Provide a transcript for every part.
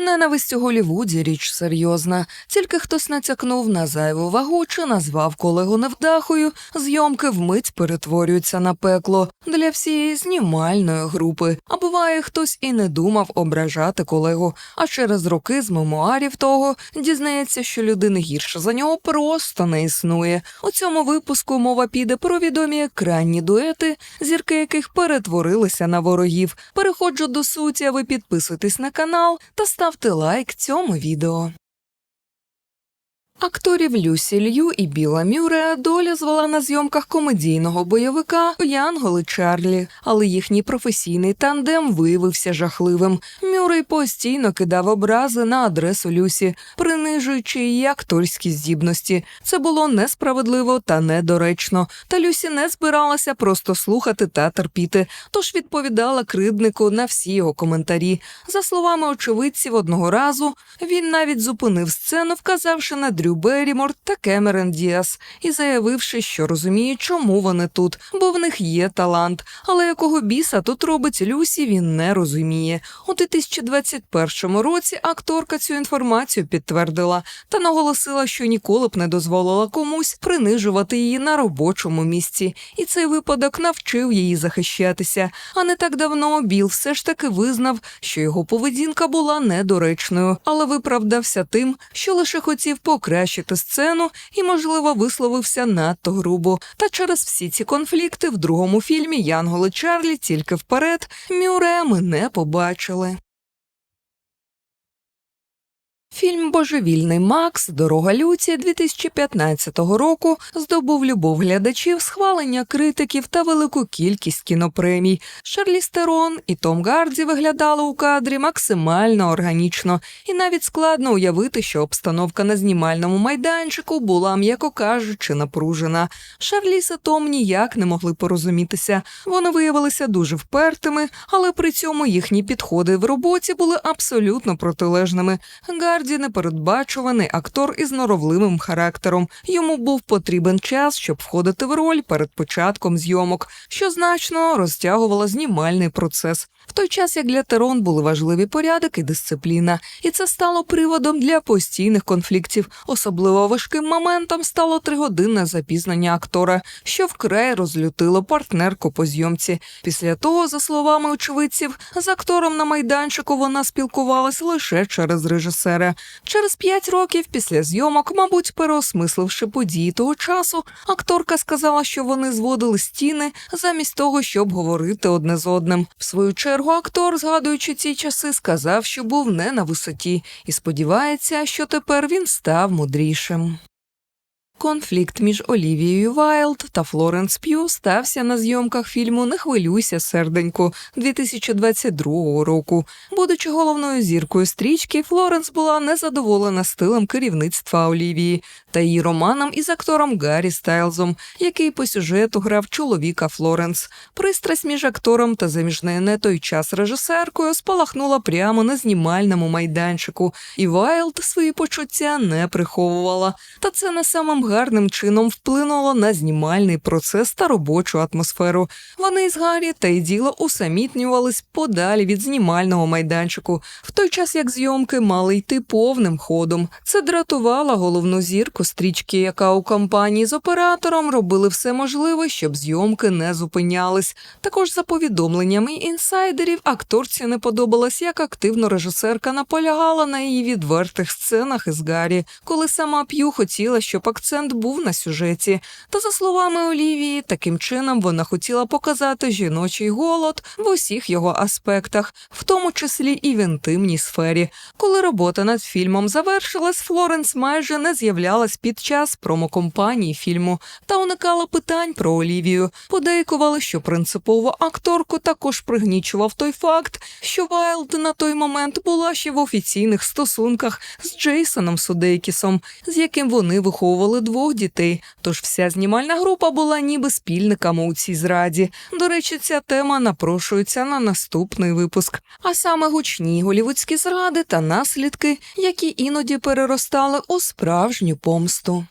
Ненависть у Голівуді річ серйозна. Тільки хтось натякнув на зайву вагу чи назвав колегу невдахою, зйомки вмить перетворюються на пекло для всієї знімальної групи. А буває, хтось і не думав ображати колегу, а через роки з мемуарів того дізнається, що людини гірше за нього просто не існує. У цьому випуску мова піде про відомі екранні дуети, зірки яких перетворилися на ворогів. Переходжу до суті, а ви підписуйтесь на канал та ставте лайк цьому відео. Акторів Люсі Лью і Біла Мюрея доля звела на зйомках комедійного бойовика Янголи Чарлі, але їхній професійний тандем виявився жахливим. Мюррей постійно кидав образи на адресу Люсі, принижуючи її акторські здібності. Це було несправедливо та недоречно. Та Люсі не збиралася просто слухати та терпіти, тож відповідала кривднику на всі його коментарі. За словами очевидців, одного разу він навіть зупинив сцену, вказавши на Дрю Беррімор та Кемерон Діас і заявивши, що розуміє, чому вони тут, бо в них є талант. Але якого біса тут робить Люсі, він не розуміє. У 2021 році акторка цю інформацію підтвердила та наголосила, що ніколи б не дозволила комусь принижувати її на робочому місці, і цей випадок навчив її захищатися. А не так давно Біл все ж таки визнав, що його поведінка була недоречною, але виправдався тим, що лише хотів покращити сцену і, можливо, висловився надто грубо. Та через всі ці конфлікти в другому фільмі Янголи Чарлі тільки вперед Мюре ми не побачили. Фільм Божевільний Макс Дорога Люці 2015 року здобув любов глядачів, схвалення критиків та велику кількість кінопремій. Шарлі Стерон і Том Гарді виглядали у кадрі максимально органічно, і навіть складно уявити, що обстановка на знімальному майданчику була, м'яко кажучи, напружена. Шарліс і Том ніяк не могли порозумітися. Вони виявилися дуже впертими, але при цьому їхні підходи в роботі були абсолютно протилежними. Гарді непередбачуваний актор із норовливим характером. Йому був потрібен час, щоб входити в роль перед початком зйомок, що значно розтягувало знімальний процес. В той час як для Терон були важливі порядок і дисципліна, і це стало приводом для постійних конфліктів. Особливо важким моментом стало тригодинне запізнення актора, що вкрай розлютило партнерку по зйомці. Після того, за словами очевидців, з актором на майданчику вона спілкувалась лише через режисера. Через п'ять років після зйомок, мабуть, переосмисливши події того часу, акторка сказала, що вони зводили стіни замість того, щоб говорити одне з одним. В свою чергу актор, згадуючи ці часи, сказав, що був не на висоті, і сподівається, що тепер він став мудрішим. Конфлікт між Олівією Вайлд та Флоренс П'ю стався на зйомках фільму Не хвилюйся, серденько 2022 року. Будучи головною зіркою стрічки, Флоренс була незадоволена стилем керівництва Олівії та її романом із актором Гаррі Стайлзом, який по сюжету грав чоловіка Флоренс. Пристрасть між актором та заміжною не той час режисеркою спалахнула прямо на знімальному майданчику, і Вайлд свої почуття не приховувала. Та це не самим гарним чином вплинуло на знімальний процес та робочу атмосферу. Вони з Гаррі та й діло усамітнювались подалі від знімального майданчику, в той час як зйомки мали йти повним ходом. Це дратувало головну зірку стрічки, яка у компанії з оператором робили все можливе, щоб зйомки не зупинялись. Також за повідомленнями інсайдерів акторці не подобалось, як активно режисерка наполягала на її відвертих сценах із Гаррі, коли сама П'ю хотіла, щоб акцент був на сюжеті. Та за словами Олівії, таким чином вона хотіла показати жіночий голод в усіх його аспектах, в тому числі і в інтимній сфері. Коли робота над фільмом завершилась, Флоренс майже не з'являлась під час промокомпанії фільму та уникала питань про Олівію. Подейкували, що принципово акторку також пригнічував той факт, що Вайлд на той момент була ще в офіційних стосунках з Джейсоном Судейкісом, з яким вони виховували двох дітей. Тож вся знімальна група була ніби спільниками у цій зраді. До речі, ця тема напрошується на наступний випуск, а саме гучні голівудські зради та наслідки, які іноді переростали у справжню помсту.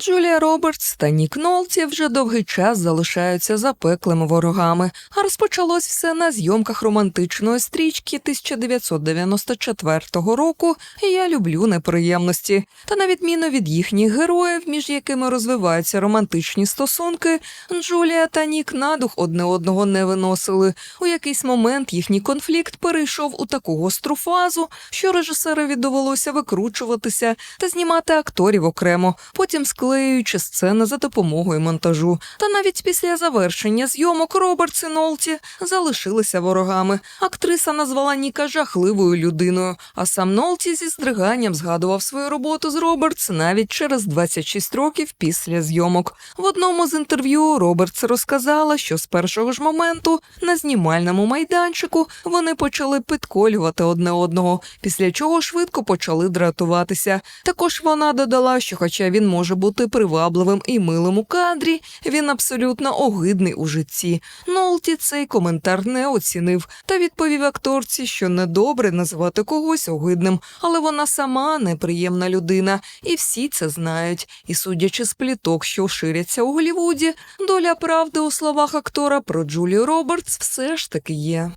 Джулія Робертс та Нік Нолті вже довгий час залишаються запеклими ворогами, а розпочалось все на зйомках романтичної стрічки 1994 року Я люблю неприємності. Та на відміну від їхніх героїв, між якими розвиваються романтичні стосунки, Джулія та Нік надух одне одного не виносили. У якийсь момент їхній конфлікт перейшов у таку гостру фазу, що режисерові довелося викручуватися та знімати акторів окремо, потім склеюючи сцени за допомогою монтажу. Та навіть після завершення зйомок Робертс і Нолті залишилися ворогами. Актриса назвала Ніка жахливою людиною, а сам Нолті зі здриганням згадував свою роботу з Робертс навіть через 26 років після зйомок. В одному з інтерв'ю Робертс розказала, що з першого ж моменту на знімальному майданчику вони почали підколювати одне одного, після чого швидко почали дратуватися. Також вона додала, що, хоча він може бути привабливим і милим у кадрі, він абсолютно огидний у житті. Нолті цей коментар не оцінив та відповів акторці, що недобре називати когось огидним, але вона сама неприємна людина, і всі це знають. І судячи з пліток, що ширяться у Голлівуді, доля правди у словах актора про Джулію Робертс все ж таки є.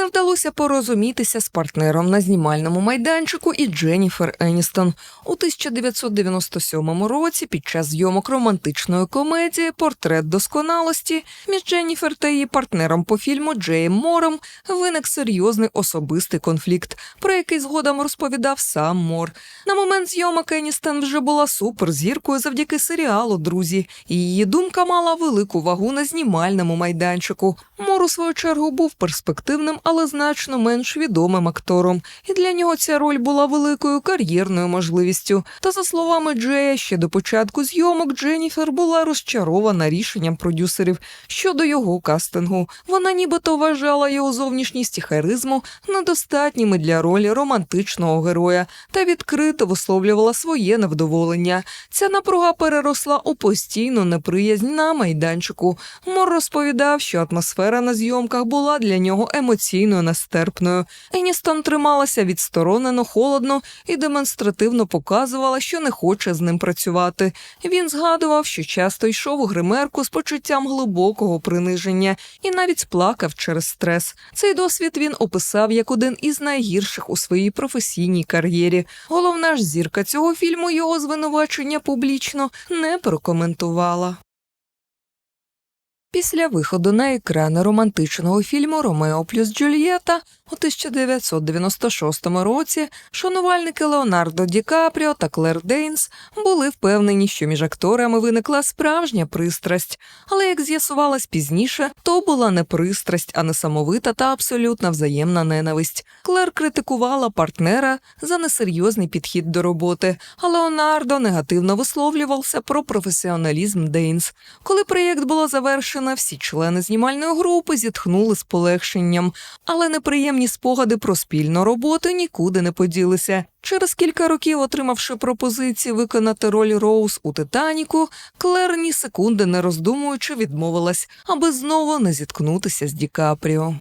Не вдалося порозумітися з партнером на знімальному майданчику і Дженніфер Еністон. У 1997 році під час зйомок романтичної комедії Портрет досконалості між Дженніфер та її партнером по фільму Джеєм Мором виник серйозний особистий конфлікт, про який згодом розповідав сам Мор. На момент зйомок Еністон вже була суперзіркою завдяки серіалу Друзі, і її думка мала велику вагу на знімальному майданчику. Мор, у свою чергу, був перспективним, але значно менш відомим актором, і для нього ця роль була великою кар'єрною можливістю. Та за словами Джея, ще до початку зйомок Дженніфер була розчарована рішенням продюсерів щодо його кастингу. Вона нібито вважала його зовнішність і харизму недостатніми для ролі романтичного героя та відкрито висловлювала своє невдоволення. Ця напруга переросла у постійну неприязнь на майданчику. Мор розповідав, що атмосфера на зйомках була для нього емоційно нестерпною. Еністон трималася відсторонено, холодно і демонстративно показувала, що не хоче з ним працювати. Він згадував, що часто йшов у гримерку з почуттям глибокого приниження і навіть плакав через стрес. Цей досвід він описав як один із найгірших у своїй професійній кар'єрі. Головна ж зірка цього фільму його звинувачення публічно не прокоментувала. Після виходу на екрани романтичного фільму Ромео плюс Джульєта у 1996 році шанувальники Леонардо Ді Капріо та Клер Дейнс були впевнені, що між акторами виникла справжня пристрасть, але як з'ясувалось пізніше, то була не пристрасть, а несамовита та абсолютна взаємна ненависть. Клер критикувала партнера за несерйозний підхід до роботи, а Леонардо негативно висловлювався про професіоналізм Дейнс. Коли проєкт було завершено, всі члени знімальної групи зітхнули з полегшенням, але неприємні спогади про спільну роботу нікуди не поділися. Через кілька років, отримавши пропозиції виконати роль Роуз у Титаніку, Клер ні секунди не роздумуючи відмовилась, аби знову не зіткнутися з Ді Капріо.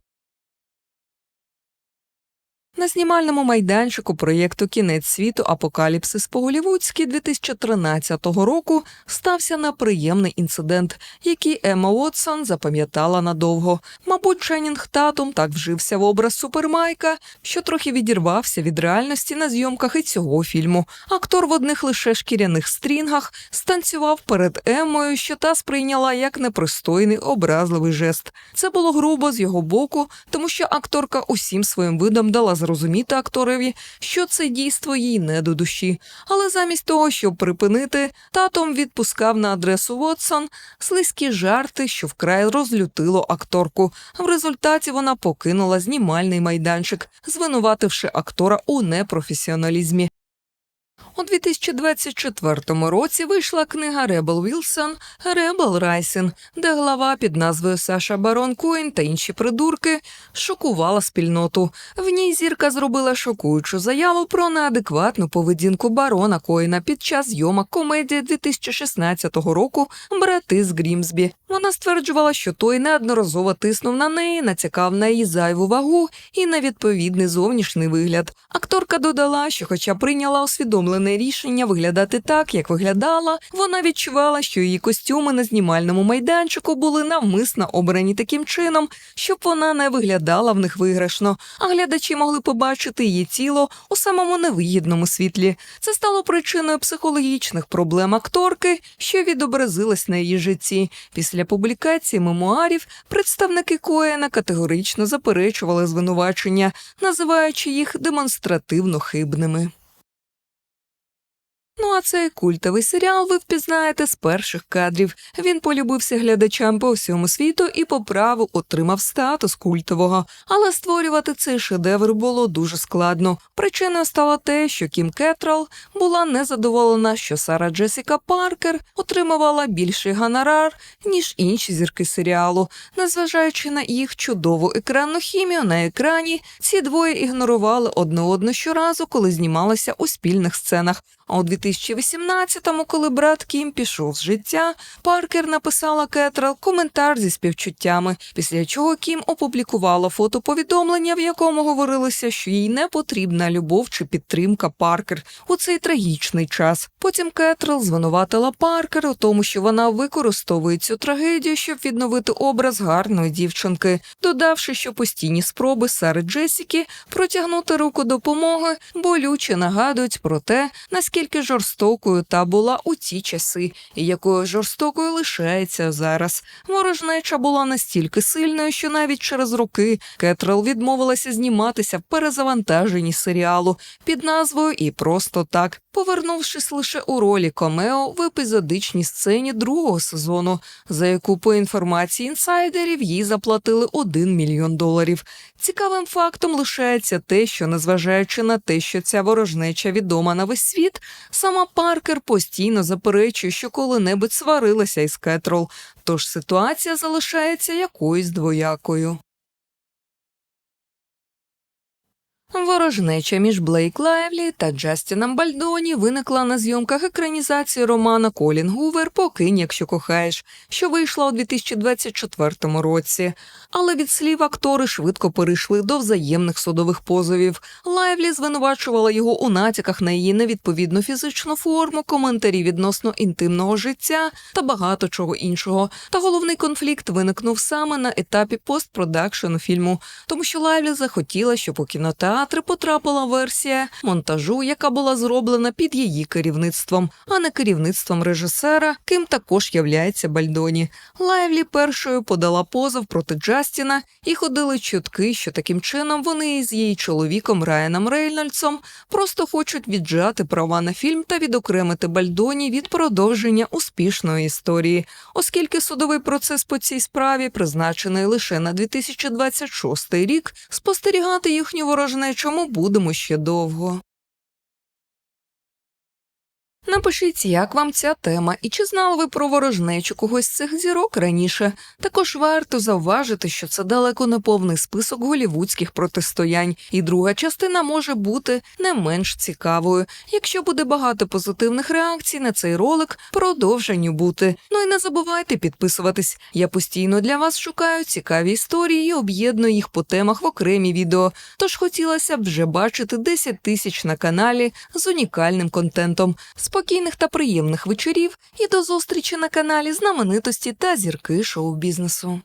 На знімальному майданчику проєкту Кінець світу Апокаліпсис по-голівудськи 2013 року стався неприємний інцидент, який Емма Уотсон запам'ятала надовго. Мабуть, Ченнінг Татум так вжився в образ супермайка, що трохи відірвався від реальності на зйомках і цього фільму. Актор в одних лише шкіряних стрінгах станцював перед Еммою, що та сприйняла як непристойний образливий жест. Це було грубо з його боку, тому що акторка усім своїм видом дала зрозуміти акторові, що це дійство їй не до душі. Але замість того, щоб припинити, татом відпускав на адресу Вотсон слизькі жарти, що вкрай розлютило акторку. В результаті вона покинула знімальний майданчик, звинувативши актора у непрофесіоналізмі. У 2024 році вийшла книга Ребел Вілсон Ребел Райсін, де глава під назвою Саша Барон Коін та інші придурки шокувала спільноту. В ній зірка зробила шокуючу заяву про неадекватну поведінку барона Коїна під час зйомок комедії 2016 року Брати з Грімсбі. Вона стверджувала, що той неодноразово тиснув на неї, нацякав на її зайву вагу і на відповідний зовнішній вигляд. Акторка додала, що, хоча прийняла усвідомлене рішення виглядати так, як виглядала. Вона відчувала, що її костюми на знімальному майданчику були навмисно обрані таким чином, щоб вона не виглядала в них виграшно, а глядачі могли побачити її тіло у самому невигідному світлі. Це стало причиною психологічних проблем акторки, що відобразилась на її житті. Після публікації мемуарів представники Коена категорично заперечували звинувачення, називаючи їх демонстративно хибними. Ну а цей культовий серіал ви впізнаєте з перших кадрів. Він полюбився глядачам по всьому світу і по праву отримав статус культового. Але створювати цей шедевр було дуже складно. Причиною стало те, що Кім Кетрал була незадоволена, що Сара Джесіка Паркер отримувала більший гонорар, ніж інші зірки серіалу. Незважаючи на їх чудову екранну хімію на екрані, ці двоє ігнорували одне одну щоразу, коли знімалися у спільних сценах. А у 2018-му, коли брат Кім пішов з життя, Паркер написала Кетрал коментар зі співчуттями, після чого Кім опублікувала фотоповідомлення, в якому говорилося, що їй не потрібна любов чи підтримка Паркер у цей трагічний час. Потім Кетрал звинуватила Паркер у тому, що вона використовує цю трагедію, щоб відновити образ гарної дівчинки, додавши, що постійні спроби Сари Джесіки протягнути руку допомоги болюче нагадують про те, наскільки жорстокою та була у ті часи, і якою жорстокою лишається зараз. Ворожнеча була настільки сильною, що навіть через роки Кетрел відмовилася зніматися в перезавантаженні серіалу під назвою І просто так, повернувшись лише у ролі Комео в епізодичній сцені другого сезону, за яку, по інформації інсайдерів, їй заплатили 1 мільйон доларів. Цікавим фактом лишається те, що, незважаючи на те, що ця ворожнеча відома на весь світ, сама Паркер постійно заперечує, що коли-небудь сварилася із Кетрол, тож ситуація залишається якоюсь двоякою. Ворожнеча між Блейк Лайвлі та Джастіном Бальдоні виникла на зйомках екранізації романа Колін Гувер Покинь, якщо кохаєш, що вийшла у 2024 році. Але від слів актори швидко перейшли до взаємних судових позовів. Лайвлі звинувачувала його у натяках на її невідповідну фізичну форму, коментарі відносно інтимного життя та багато чого іншого. Та головний конфлікт виникнув саме на етапі постпродакшену фільму, тому що Лайвлі захотіла, щоб у кінотеатрі потрапила версія монтажу, яка була зроблена під її керівництвом, а не керівництвом режисера, ким також являється Бальдоні. Лайвлі першою подала позов проти Джастіна і ходили чутки, що таким чином вони із її чоловіком Райаном Рейнольдсом просто хочуть віджати права на фільм та відокремити Бальдоні від продовження успішної історії, оскільки судовий процес по цій справі призначений лише на 2026 рік, спостерігати їхню ворожнечу будемо ще довго. Напишіть, як вам ця тема, і чи знали ви про ворожнечу когось з цих зірок раніше. Також варто завважити, що це далеко не повний список голівудських протистоянь, і друга частина може бути не менш цікавою. Якщо буде багато позитивних реакцій на цей ролик, продовженню бути. Ну і не забувайте підписуватись. Я постійно для вас шукаю цікаві історії і об'єдную їх по темах в окремі відео. Тож хотілося б вже бачити 10 тисяч на каналі з унікальним контентом спокійних та приємних вечорів і до зустрічі на каналі знаменитості та зірки шоу-бізнесу.